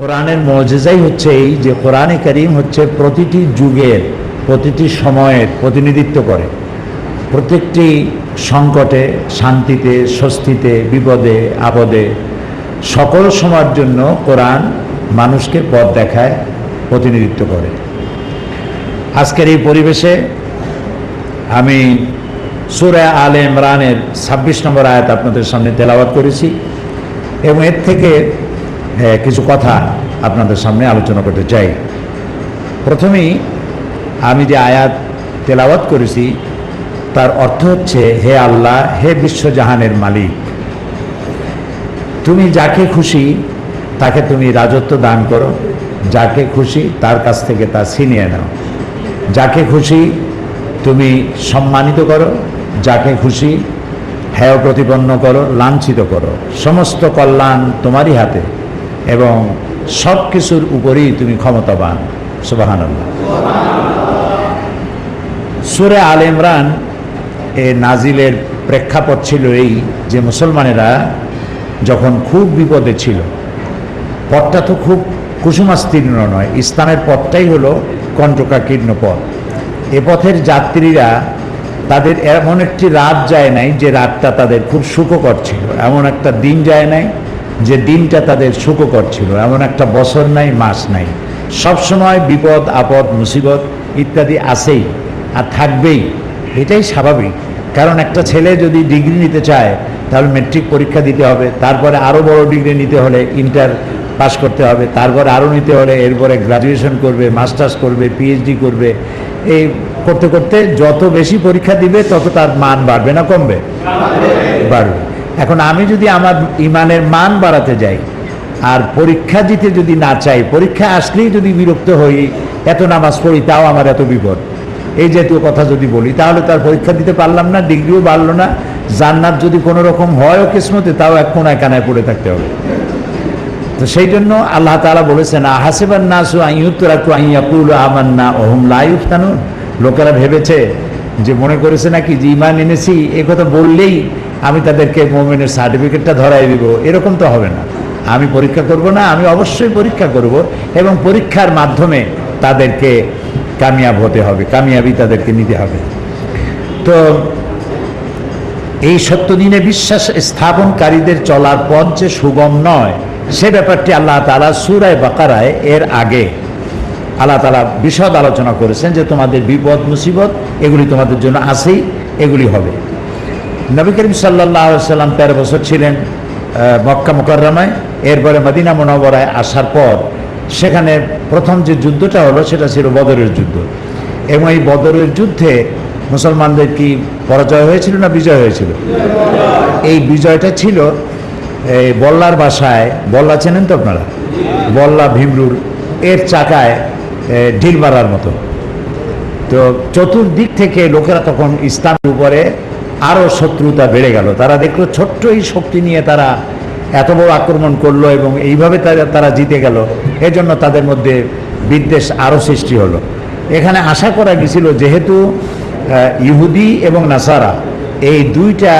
কোরআনের মজেজাই হচ্ছে এই যে কোরআনে করিম হচ্ছে প্রতিটি যুগের, প্রতিটি সময়ের প্রতিনিধিত্ব করে। প্রত্যেকটি সংকটে, শান্তিতে, স্বস্তিতে, বিপদে, আপদে সকল সময়ের জন্য কোরআন মানুষকে পথ দেখায়, প্রতিনিধিত্ব করে। আজকের এই পরিবেশে আমি সুরা আলে ইমরানের ছাব্বিশ নম্বর আয়াত আপনাদের সামনে তেলাওয়াত করেছি এবং এর থেকে কিছু কথা আপনাদের সামনে আলোচনা করতে চাই। প্রথমেই আমি যে আয়াত তেলাওয়াত করেছি, তার অর্থ হচ্ছে, হে আল্লাহ, হে বিশ্বজাহানের মালিক, তুমি যাকে খুশি তাকে তুমি রাজত্ব দান করো, যাকে খুশি তার কাছ থেকে তা ছিনিয়ে নাও, যাকে খুশি তুমি সম্মানিত করো, যাকে খুশি হেয় প্রতিপন্ন করো, লাঞ্ছিত করো, সমস্ত কল্যাণ তোমারই হাতে। এবং সব কিছুর উপরেই তুমি ক্ষমতাবান। সুবাহান সুরে আল ইমরান এ নাজিলের প্রেক্ষাপট ছিল এই যে মুসলমানেরা যখন খুব বিপদে ছিল, পথটা তো খুব কুসুমাস্তীর্ণ নয় ইসলামের পথটাই হলো কণ্টকাকীর্ণ পথ। এ পথের যাত্রীরা তাদের এমন একটি রাত যায় নাই যে রাতটা তাদের খুব সুখকর ছিল। এমন একটা দিন যায় নাই যে দিনটা তাদের সুখকর ছিল, এমন একটা বছর নাই, মাস নাই। সবসময় বিপদ, আপদ, মুসিবত ইত্যাদি আসেই আর থাকবেই। এটাই স্বাভাবিক। কারণ একটা ছেলে যদি ডিগ্রি নিতে চায়, তাহলে মেট্রিক পরীক্ষা দিতে হবে, তারপরে আরও বড় ডিগ্রি নিতে হলে ইন্টার পাস করতে হবে, তারপরে আরও নিতে হলে এরপরে গ্রাজুয়েশন করবে মাস্টার্স করবে পিএইচডি করবে। এই করতে করতে যত বেশি পরীক্ষা দিবে, তত তার মান বাড়বে না, কমবে? বাড়বে। এখন আমি যদি আমার ইমানের মান বাড়াতে যাই, আর পরীক্ষা দিতে যদি না চাই, পরীক্ষা আসলেই যদি বিরক্ত হই, এত নামাজ পড়ি, তাও আমার এত বিপদ। এই জাতীয় কথা যদি বলি, তাহলে তার পরীক্ষা দিতে পারলাম না, ডিগ্রিও বাড়লো না। জান্নাত যদি কোনো রকম হয়ও কিসমতে, তাও এক কোনায় কানায় পড়ে থাকতে হবে। তো সেই জন্য আল্লাহ তাআলা বলেছেন, আহাসিবান নাসু আইয়ুতরাকু আইয়াকুল আমান্না ওহুম লা ইফতানুন। লোকেরা ভেবেছে যে, মনে করেছে নাকি যে, ইমান এনেছি, এ কথা বললেই আমি তাদেরকে মোমেনের সার্টিফিকেটটা ধরাই দিব। এরকম তো হবে না। আমি পরীক্ষা করব না, আমি অবশ্যই পরীক্ষা করব এবং পরীক্ষার মাধ্যমে তাদেরকে কামিয়াব হতে হবে, কামিয়াবি তাদেরকে নিতে হবে। তো এই সত্য দিনে বিশ্বাস স্থাপনকারীদের চলার পথ যে সুগম নয়, সে ব্যাপারটি আল্লাহ তালা সুরায় বাকারায় এর আগে আল্লাহ তালা বিশদ আলোচনা করেছেন যে তোমাদের বিপদ, মুসিবত, এগুলি তোমাদের জন্য আসেই, এগুলি হবে। নবী করিম সাল্লাহ সাল্লাম তেরো বছর ছিলেন মক্কা মোকাররমায়। এরপরে মদিনা মনোবরায় আসার পর সেখানে প্রথম যে যুদ্ধটা হলো সেটা ছিল বদরের যুদ্ধ। এবং এই বদরের যুদ্ধে মুসলমানদের কি পরাজয় হয়েছিল না বিজয় হয়েছিল? এই বিজয়টা ছিল, এই বল্লার বাসায়, বল্লা চেনেন তো আপনারা? বল্লা ভীমরুর এর চাকায় ঢিল মারার মতো। তো চতুর্দিক থেকে লোকেরা তখন ইসলামের উপরে আরও শত্রুতা বেড়ে গেল। তারা দেখল ছোট্ট এই শক্তি নিয়ে তারা এত বড় আক্রমণ করল এবং এইভাবে তারা তারা জিতে গেল। এজন্য তাদের মধ্যে বিদ্বেষ আরও সৃষ্টি হলো। এখানে আশা করা গেছিল যেহেতু ইহুদি এবং নাসারা এই দুইটা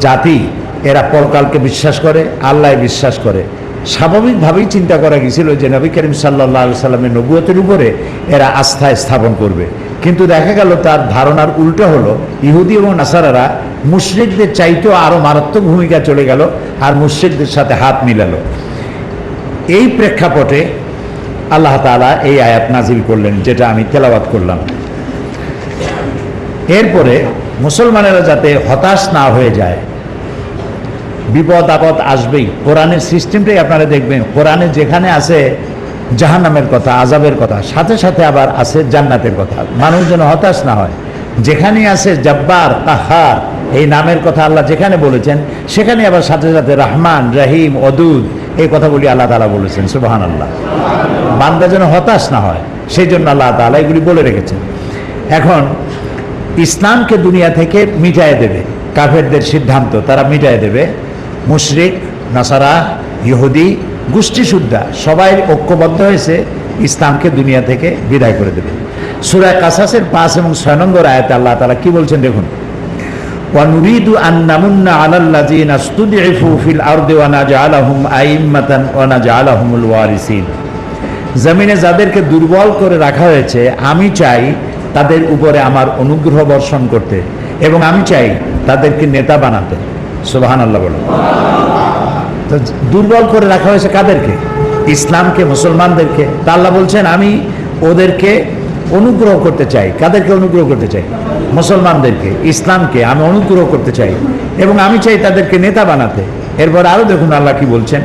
জাতি, এরা পরকালকে বিশ্বাস করে, আল্লাহ বিশ্বাস করে। স্বাভাবিকভাবেই চিন্তা করা গেছিল যে নবী করিম সাল্লাহ সাল্লামের নবুয়তের উপরে এরা আস্থা স্থাপন করবে। কিন্তু দেখা গেল তার ধারণার উল্টো হলো, ইহুদি এবং নাসারারা মুশ্রিকদের চাইতেও আরও মারাত্মক ভূমিকা চলে গেল আর মুশ্রিকদের সাথে হাত মিলালো। এই প্রেক্ষাপটে আল্লাহ তাআলা এই আয়াত নাজিল করলেন, যেটা আমি তেলাবাত করলাম। এরপরে মুসলমানেরা যাতে হতাশ না হয়ে যায়, বিপদ আপদ আসবেই। কোরআনের সিস্টেমটাই আপনারা দেখবেন, কোরআনে যেখানে আছে জাহান্নামের কথা আজাবের কথা, সাথে সাথে আবার আছে জান্নাতের কথা। মানুষ যেন হতাশ না হয়। যেখানে আছে জব্বার কাহার এই নামের কথা আল্লাহ যেখানে বলেছেন, সেখানে আবার সাথে সাথে রহমান, রহিম, অদুদ, এই কথাগুলি আল্লাহ তালা বলেছেন সুবাহান আল্লাহ বান্দা যেন হতাশ না হয় সেই জন্য আল্লাহ তালা এগুলি বলে রেখেছেন। এখন, ইসলামকে দুনিয়া থেকে মিটায় দেবে, কাফেরদের সিদ্ধান্ত, তারা মিটায় দেবে। মুশরিক, নাসারা, ইহুদি গোষ্ঠী শুদ্ধা সবাই ঐক্যবদ্ধ হয়েছে ইসলামকে দুনিয়া থেকে বিদায় করে দেবে সুরায় কাসাসের পাঁচ এবং ছয় নম্বর আয়াতে আল্লাহ তালা কি বলছেন দেখুন ونريد أن نمن على الذين استضعفوا في الأرض ونجعلهم أئمة ونجعلهم الوارثين জমিনে যাদেরকে দুর্বল করে রাখা হয়েছে আমি চাই তাদের উপরে আমার অনুগ্রহ বর্ষণ করতে এবং আমি চাই তাদেরকে নেতা বানাতে সুবাহান আল্লাহ বলো দুর্বল করে রাখা হয়েছে কাদেরকে? ইসলামকে, মুসলমানদেরকে। তা আল্লাহ বলছেন, আমি ওদেরকে অনুগ্রহ করতে চাই। কাদেরকে অনুগ্রহ করতে চাই? মুসলমানদেরকে, ইসলামকে আমি অনুগ্রহ করতে চাই। এবং আমি চাই তাদেরকে নেতা বানাতে। এরপর আরও দেখুন আল্লাহ কি বলছেন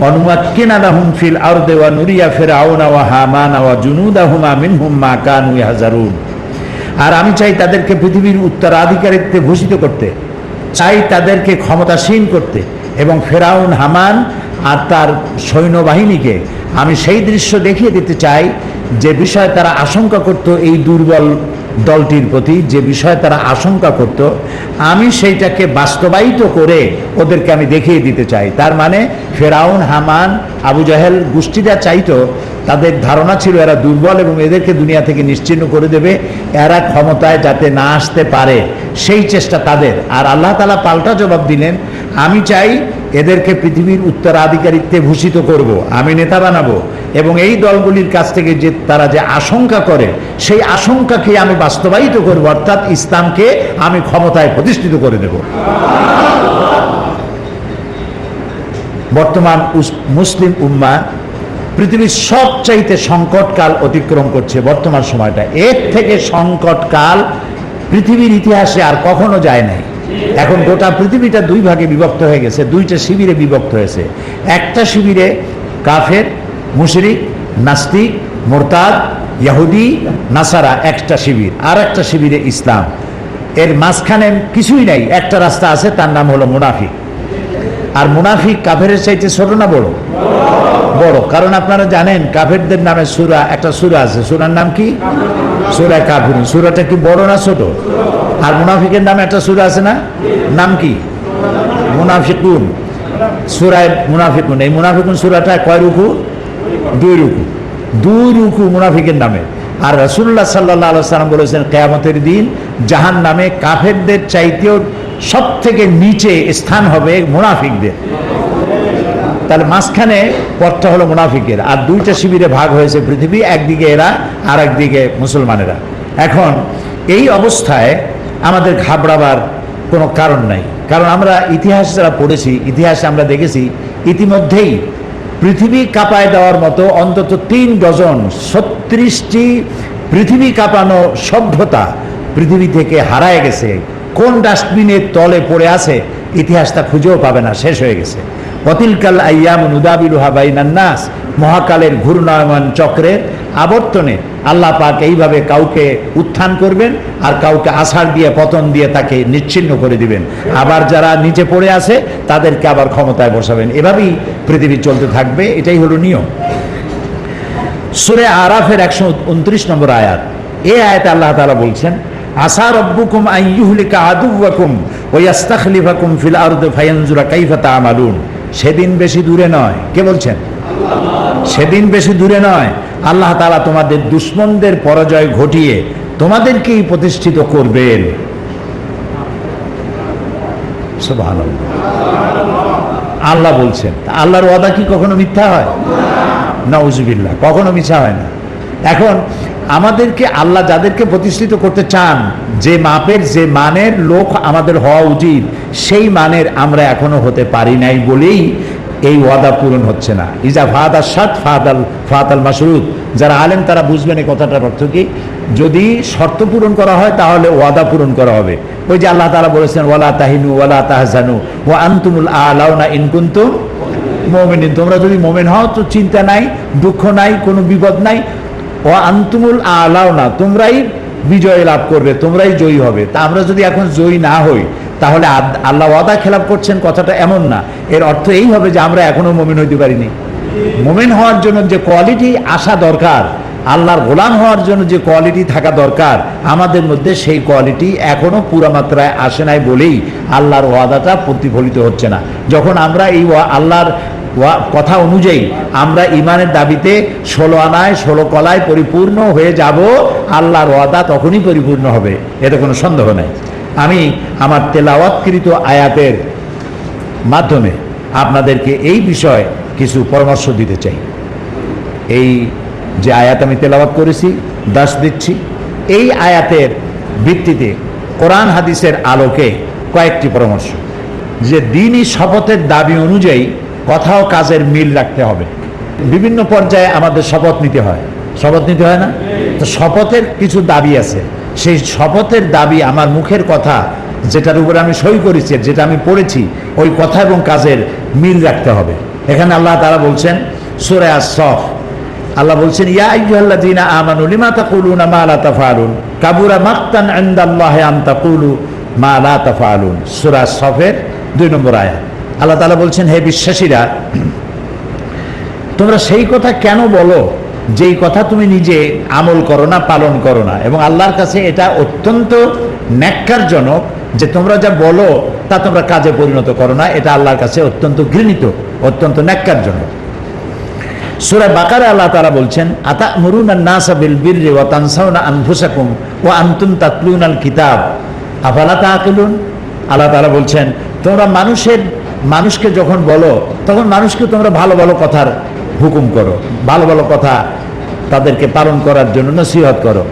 অনুমাক্কিনা লাহুম ফিল আরদে ওয়া নুরিয়া ফিরআউনা ওয়া হামানা ওয়া জুনুদাহুমা মিনহুম মা কানু ইয়াহজারুন। আর আমি চাই তাদেরকে পৃথিবীর উত্তরাধিকারিত্বে ভূষিত করতে। চাই তাদেরকে ক্ষমতাসীন করতে। এবং ফেরাউন, হামান আর তার সৈন্যবাহিনীকে আমি সেই দৃশ্য দেখিয়ে দিতে চাই যে বিষয়ে তারা আশঙ্কা করত এই দুর্বল দলটির প্রতি, যে বিষয়ে তারা আশঙ্কা করত। আমি সেইটাকে বাস্তবায়িত করে ওদেরকে আমি দেখিয়ে দিতে চাই। তার মানে ফেরাউন, হামান, আবু জাহেল গোষ্ঠীরা চাইতো তাদের ধারণা ছিল এরা দুর্বল এবং এদেরকে দুনিয়া থেকে নিশ্চিহ্ন করে দেবে। এরা ক্ষমতায় যাতে না আসতে পারে, সেই চেষ্টা তাদের। আর আল্লাহ তালা পাল্টা জবাব দিলেন, আমি চাই এদেরকে পৃথিবীর উত্তরাধিকারিত্বে ভূষিত করব, আমি নেতা বানাবো এবং এই দলগুলির কাছ থেকে যে তারা যে আশঙ্কা করে, সেই আশঙ্কাকে আমি বাস্তবায়িত করব, অর্থাৎ ইসলামকে আমি ক্ষমতায় প্রতিষ্ঠিত করে দেব। বর্তমান মুসলিম উম্মা পৃথিবীর সবচাইতে সংকটকাল অতিক্রম করছে বর্তমান সময়টা। এর থেকে সংকটকাল পৃথিবীর ইতিহাসে আর কখনো যায় নাই। এখন গোটা পৃথিবীটা দুই ভাগে বিভক্ত হয়ে গেছে, দুইটা শিবিরে বিভক্ত হয়েছে। একটা শিবিরে কাফের, মুশরিক, নাস্তিক, মোরতাদ, ইয়াহুদি, নাসারা, একটা শিবির, আর একটা শিবিরে ইসলাম। এর মাঝখানে কিছুই নাই, একটা রাস্তা আছে, তার নাম হলো মুনাফিক। আর মুনাফিক কাফেরের চাইতে ছোট না বড়? বড়। কারণ আপনারা জানেন, কাফেরদের নামে সুরা, একটা সুরা আছে। সুরার নাম কি? সুরা কাফির সুরাটা কি বড় না ছোট? আর মুনাফিকের নামে একটা সুরা আছে না? নাম কি? মুনাফিকুন। সুরায় মুনাফিকুন। এই মুনাফিকুন সুরাটা কয় রুকু? দুই রুকু। দুই রুকু মুনাফিকের নামে। আর রসুল্লাহ সাল্লাহ সাল্লাম বলেছেন, কেয়ামতের দিন জাহান নামে কাফেরদের চাইতেও সব থেকে নিচে স্থান হবে মুনাফিকদের। তাহলে মাঝখানে পথটা হলো মুনাফিকের আর দুইটা শিবিরে ভাগ হয়েছে পৃথিবী, একদিকে এরা আর একদিকে মুসলমানেরা। এখন এই অবস্থায় আমাদের ঘাবড়াবার কোনো কারণ নাই। কারণ আমরা ইতিহাস যারা পড়েছি, ইতিহাসে আমরা দেখেছি, ইতিমধ্যেই পৃথিবী কাঁপায় দেওয়ার মতো অন্তত তিন ডজন, ছত্রিশটি পৃথিবী কাঁপানো সভ্যতা পৃথিবী থেকে হারায় গেছে। কোন ডাস্টবিনের তলে পড়ে আছে ইতিহাসটা খুঁজেও পাবে না, শেষ হয়ে গেছে। অতিলকাল আয়াম নুদাবিলুহা মহাকালের ঘূর্ণায়মান চক্রের আবর্তনে আল্লাহ পাক এইভাবে কাউকে উত্থান করবেন আর কাউকে আষাঢ় দিয়ে, পতন দিয়ে তাকে নিচ্ছিন্ন করে দিবেন। আবার যারা নিচে পড়ে আছে, তাদেরকে আবার ক্ষমতায় বসাবেন। এভাবেই পৃথিবী চলতে থাকবে, এটাই হলো নিয়ম। সুরে আরাফের একশো উনত্রিশ নম্বর আয়াত। এ আয়াতে আল্লাহ তালা বলছেন আসা রব্বুকুম আইয়ুহলিকা আদুওয়াকুম ওয়া ইয়াস্তাখলিফাকুম ফিল আরদি ফায়ানজুরা কাইফা তা'মালুন। সেদিন বেশি দূরে নয়। কে বলছেন? সেদিন বেশি দূরে নয়। আল্লাহ তাআলা তোমাদের দুশ্মনদের পরাজয় ঘটিয়ে তোমাদেরকেই প্রতিষ্ঠিত করবেন। আল্লাহ বলছেন আল্লাহর ওয়াদা কি কখনো মিথ্যা হয়? না নওজুবিল্লাহ কখনো মিছা হয় না। এখন আমাদেরকে আল্লাহ যাদেরকে প্রতিষ্ঠিত করতে চান, যে মাপের, যে মানের লোক আমাদের হওয়া উচিত, সেই মানের আমরা এখনও হতে পারি নাই বলেই এই ওয়াদা পূরণ হচ্ছে না। ইজা ফাদার সাত ফাদাল ফাতাল মাসরুদ যারা আলেন তারা বুঝবেন এই কথাটার অর্থ কি? যদি শর্ত পূরণ করা হয়, তাহলে ওয়াদা পূরণ করা হবে। ওই যে আল্লাহ তারা বলেছেন, ওয়ালা তাহিনু, ওয়ালা তাহজানু ও আন্তুমুল আলাউনা ইনকুন্তুম মোমেনিন। তোমরা যদি মোমেন হও, তো চিন্তা নাই, দুঃখ নাই, কোনো বিপদ নাই। ও আন্তুমুল আলাও না তোমরাই বিজয় লাভ করবে, তোমরাই জয়ী হবে। তা আমরা যদি এখন জয়ী না হই, তাহলে আল্লাহ ওয়াদা খেলাপ করছেন কথাটা এমন না। এর অর্থ এই হবে যে আমরা এখনও মোমেন হইতে পারিনি। মোমেন হওয়ার জন্য যে কোয়ালিটি আসা দরকার, আল্লাহর গোলাম হওয়ার জন্য যে কোয়ালিটি থাকা দরকার, আমাদের মধ্যে সেই কোয়ালিটি এখনও পুরা মাত্রায় আসে নাই বলেই আল্লাহর ওয়াদাটা প্রতিফলিত হচ্ছে না। যখন আমরা এই আল্লাহর কথা অনুযায়ী আমরা ইমানের দাবিতে ষোলো আনায়, ষোলো কলায় পরিপূর্ণ হয়ে যাব, আল্লাহর ওয়াদা তখনই পরিপূর্ণ হবে। এতে কোনো সন্দেহ নাই। আমি আমার তেলাওয়াতকৃত আয়াতের মাধ্যমে আপনাদেরকে এই বিষয়ে কিছু পরামর্শ দিতে চাই। এই যে আয়াত আমি তেলাওয়াত করেছি, দাস দিচ্ছি, এই আয়াতের ভিত্তিতে কোরআন হাদিসের আলোকে কয়েকটি পরামর্শ। যে দিনই শপথের দাবি অনুযায়ী কথা ও কাজের মিল রাখতে হবে। বিভিন্ন পর্যায়ে আমাদের শপথ নিতে হয়। শপথ নিতে হয় না? তো শপথের কিছু দাবি আছে। সেই শপথের দাবি আমার মুখের কথা যেটার উপরে আমি সই করেছি যেটা আমি পড়েছি, ওই কথা এবং কাজের মিল রাখতে হবে। এখানে আল্লাহ তারা বলছেন, সুরে সফ আল্লাহ বলছেন, ইয়া আইয়ুহাল্লাযীনা আমানু লিমা মা লা তাফআলুন কাবুরা মাক্তান ইনদাল্লাহি আন তাকুলু মা লা তাফআলুন সূরা সফের দুই নম্বর আয়াত। আল্লাহ তাআলা বলছেন, হে বিশ্বাসীরা, তোমরা সেই কথা কেন বলো? যেই কথা তুমি নিজে আমল করো না, পালন করো না। এবং আল্লাহর কাছে এটা অত্যন্ত ন্যাক্কারজনক যে তোমরা যা বলো, তা তোমরা কাজে পরিণত করো না। এটা আল্লাহর কাছে অত্যন্ত ঘৃণিত, অত্যন্ত ন্যাক্কারজনক। সুরা বাকারে আল্লাহ তারা বলছেন আতা মরুন নাসা বিল বীর্রে ও তানসাউনা আনফুসাকুম ও আন্তুম তাতলুন আল কিতাব। আফালা তাকিলুন আল্লাহ তারা বলছেন, তোমরা মানুষের মানুষকে যখন বলো, তখন মানুষকে তোমরা ভালো ভালো কথার হুকুম করো। ভালো ভালো কথা তাদেরকে পালন করার জন্য নসিহত করো।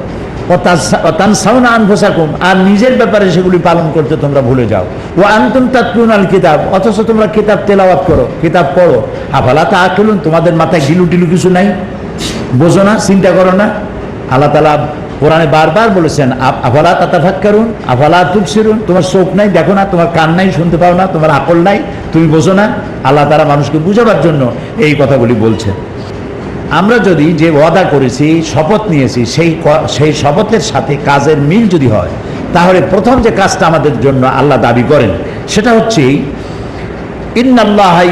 আর নিজের ব্যাপারে সেগুলি পালন করতে তোমরা ভুলে যাও। ও আন্তুম তাতলুন আল কিতাব, অথচ তোমরা কিতাব তেলাওয়াত করো, কিতাব পড়ো। আফালা তা আকেলুন তোমাদের মাথায় গিলু টিলু কিছু নাই? বোঝো না, চিন্তা করো না। আল্লাহ তালা কোরআনে বারবার বলেছেন আফালা তাতাফাক্কারুন, আফালা তুবসিরুন, তোমার চোখ নাই, দেখো না, তোমার কান নাই, শুনতে পাও না, তোমার আকল নাই, তুমি বোঝো না। আল্লাহ তারা মানুষকে বুঝাবার জন্য এই কথাগুলি বলছেন। আমরা যদি যে ওয়াদা করেছি, শপথ নিয়েছি, সেই সেই শপথের সাথে কাজের মিল যদি হয়, তাহলে প্রথম যে কাজটা আমাদের জন্য আল্লাহ দাবি করেন, সেটা হচ্ছে ইন্নাল্লাহা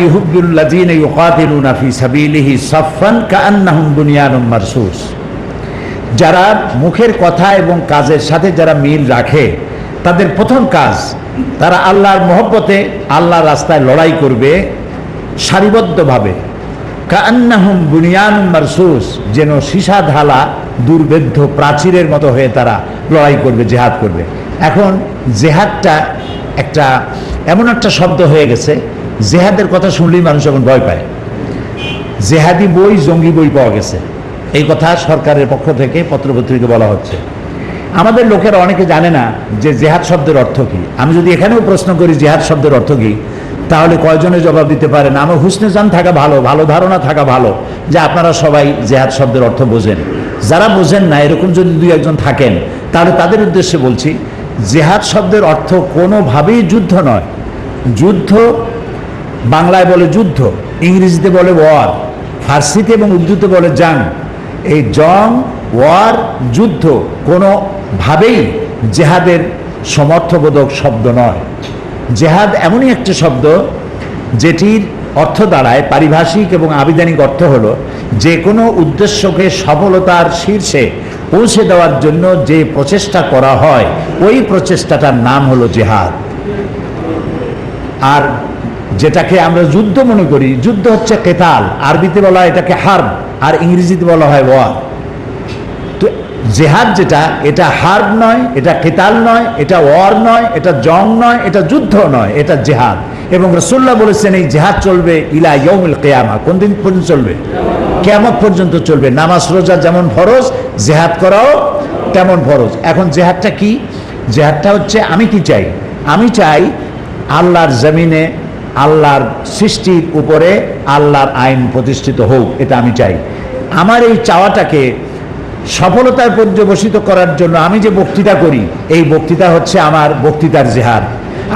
যারা মুখের কথা এবং কাজের সাথে যারা মিল রাখে, তাদের প্রথম কাজ, তারা আল্লাহর মহব্বতে আল্লাহর রাস্তায় লড়াই করবে সারিবদ্ধভাবে। কান্নাহুম বুনিয়ান মারসুস, যেন সীসা ঢালা দুর্বেদ্ধ প্রাচীরের মতো হয়ে তারা লড়াই করবে, জেহাদ করবে। এখন জেহাদটা একটা, এমন একটা শব্দ হয়ে গেছে, জেহাদের কথা শুনলেই মানুষ এখন ভয় পায়। জেহাদি বই, জঙ্গি বই পাওয়া গেছে। এই কথা সরকারের পক্ষ থেকে পত্রপত্রিকা বলা হচ্ছে। আমাদের লোকেরা অনেকে জানে না যে জেহাদ শব্দের অর্থ কী। আমি যদি এখানেও প্রশ্ন করি জেহাদ শব্দের অর্থ কী, তাহলে কয়জনে জবাব দিতে পারেন? আমার হুসনে জান থাকা ভালো ভালো ধারণা থাকা ভালো যে আপনারা সবাই জেহাদ শব্দের অর্থ বোঝেন। যারা বোঝেন না, এরকম যদি দুই একজন থাকেন, তাহলে তাদের উদ্দেশ্যে বলছি, জেহাদ শব্দের অর্থ কোনোভাবেই যুদ্ধ নয়। যুদ্ধ বাংলায় বলে যুদ্ধ, ইংরেজিতে বলে ওয়ার ফার্সিতে এবং উর্দুতে বলে জাং। এই জং, ওয়ার, যুদ্ধ কোনোভাবেই জেহাদের সমর্থবোধক শব্দ নয়। জেহাদ এমনই একটি শব্দ যেটির অর্থ দাঁড়ায় পারিভাষিক এবং আবিধানিক অর্থ হলো যে কোনো উদ্দেশ্যকে সফলতার শীর্ষে পৌঁছে দেওয়ার জন্য যে প্রচেষ্টা করা হয়, ওই প্রচেষ্টাটার নাম হলো জেহাদ। আর যেটাকে আমরা যুদ্ধ মনে করি, যুদ্ধ হচ্ছে কেতাল, আরবিতে বলা এটাকে হার্ব। আর ইংরেজিতে বলা হয় ওয়ার। তো জেহাদ যেটা, এটা হার্ব নয়, এটা কেতাল নয়, এটা ওয়ার নয়, এটা জং নয়, এটা যুদ্ধ নয়, এটা জেহাদ। এবং রসুল্লাহ বলেছেন, এই জেহাদ চলবে ইলা ইয়ৌমুল কেয়ামা। কোন দিন পর্যন্ত চলবে? কেয়ামত পর্যন্ত চলবে। নামাজ, রোজা যেমন ফরজ, জেহাদ করাও তেমন ফরজ। এখন জেহাদটা কি? জেহাদটা হচ্ছে, আমি কি চাই? আমি চাই আল্লাহর জমিনে, আল্লাহর সৃষ্টির উপরে আল্লাহর আইন প্রতিষ্ঠিত হোক, এটা আমি চাই। আমার এই চাওয়াটাকে সফলতার পর্যবসিত করার জন্য আমি যে বক্তৃতা করি, এই বক্তৃতা হচ্ছে আমার বক্তৃতার জেহাদ।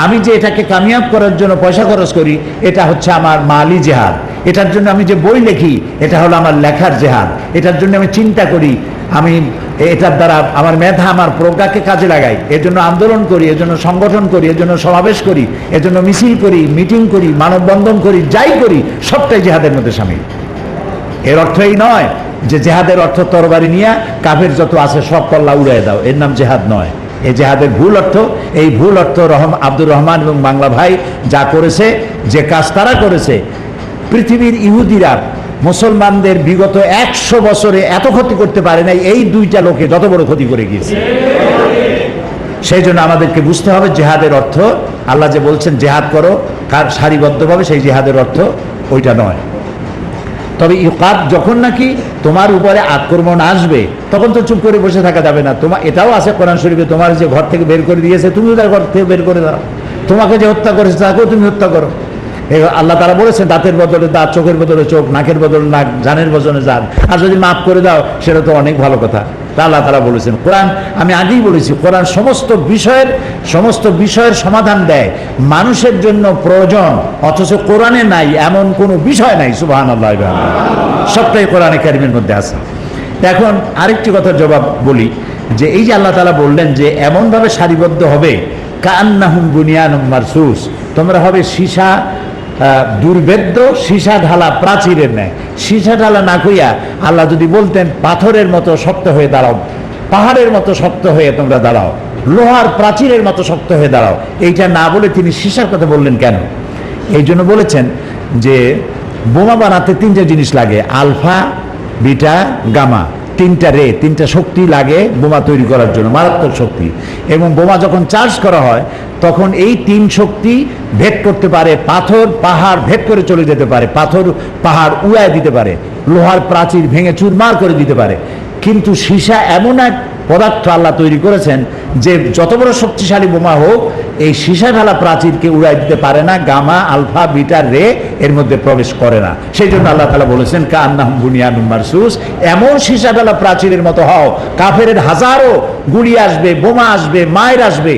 আমি যে এটাকে কামিয়াব করার জন্য পয়সা খরচ করি, এটা হচ্ছে আমার মালি জেহাদ। এটার জন্য আমি যে বই লিখি, এটা হলো আমার লেখার জেহাদ। এটার জন্য আমি চিন্তা করি, আমি এটার দ্বারা আমার মেধা আমার প্রজ্ঞাকে কাজে লাগাই। এর জন্য আন্দোলন করি, এর জন্য সংগঠন করি, এর জন্য সমাবেশ করি, এর জন্য মিছিল করি, মিটিং করি, মানববন্ধন করি, যাই করি, সবটাই জেহাদের মধ্যে সামিল। এর অর্থ এই নয় যে জেহাদের অর্থ তরবারি নিয়ে কাফের যত আছে সব কল্লা উড়াই দাও। এর নাম জেহাদ নয়। এই জেহাদের ভুল অর্থ, এই ভুল অর্থ রহম আব্দুর রহমান এবং বাংলা ভাই যা করেছে, যে কাজ তারা করেছে, পৃথিবীর ইহুদিরা মুসলমানদের বিগত একশো বছরে এত ক্ষতি করতে পারে নাই, এই দুইটা লোকে যত বড় ক্ষতি করে গিয়েছে। সেই জন্য আমাদেরকে বুঝতে হবে জেহাদের অর্থ। আল্লাহ যে বলছেন, জেহাদ করো কার সারিবদ্ধভাবে সেই জেহাদের অর্থ ওইটা নয়। তবে ইকাব যখন নাকি তোমার উপরে আক্রমণ আসবে, তখন তো চুপ করে বসে থাকা যাবে না। তোমার এটাও আছে কোরআন শরীফে, তোমার যে ঘর থেকে বের করে দিয়েছে, তুমিও তার ঘর থেকে বের করে দাও। তোমাকে যে হত্যা করেছে, তাকেও তুমি হত্যা করো। আল্লাহ তারা বলেছে দাঁতের বদলে দাঁত, চোখের বদলে চোখ, নাকের বদলে নাক, জানের বদলে জান। আর যদি মাফ করে দাও, সেটা তো অনেক ভালো কথা। তা আল্লাহ তারা বলেছেন। কোরআন, আমি আগেই বলেছি, কোরআন সমস্ত বিষয়ের সমস্ত বিষয়ের সমাধান দেয়। মানুষের জন্য প্রয়োজন, অথচ কোরআনে নাই, এমন কোনো বিষয় নাই সুবাহ আল্লাহ। সবটাই কোরআনে কারিমের মধ্যে আছে। এখন আরেকটি কথার জবাব বলি, যে এই যে আল্লাহ তালা বললেন যে এমনভাবে সারিবদ্ধ হবে কান্নাহুম বুনিয়ানুম মারসুস, তোমরা হবে সীসা দুর্ভেদ্য সীসা ঢালা প্রাচীরের ন্যায়। সীসা ঢালা না কইয়া আল্লাহ যদি বলতেন, পাথরের মতো শক্ত হয়ে দাঁড়াও, পাহাড়ের মতো শক্ত হয়ে তোমরা দাঁড়াও, লোহার প্রাচীরের মতো শক্ত হয়ে দাঁড়াও, এইটা না বলে তিনি সীসার কথা বললেন কেন? এই জন্য বলেছেন যে, বোমা বানাতে তিনটে জিনিস লাগে, আলফা, বিটা, গামা। তিনটা রে, তিনটা শক্তি লাগে বোমা তৈরি করার জন্য, মারাত্মক শক্তি। এবং বোমা যখন চার্জ করা হয় তখন এই তিন শক্তি ভেদ করতে পারে, পাথর, পাহাড় ভেদ করে চলে যেতে পারে, পাথর, পাহাড় উড়ায় দিতে পারে, লোহার প্রাচীর ভেঙে চুরমার করে দিতে পারে। কিন্তু সীসা এমন এক পদার্থ আল্লাহ তৈরি করেছেন যে যত বড় শক্তিশালী বোমা হোক, এই সীসা ঢালা প্রাচীরকে উড়াই দিতে পারে না, গামা, আলফা, বিটা, রে এর মধ্যে প্রবেশ করে না। সেই জন্য আল্লাহ তালা বলেছেন কান্নাহম বুনিয়ানুম মারসুস এমন সীসা ঢালা প্রাচীরের মতো হও কাফের হাজারো গুলি আসবে, বোমা আসবে, মায়ের আসবে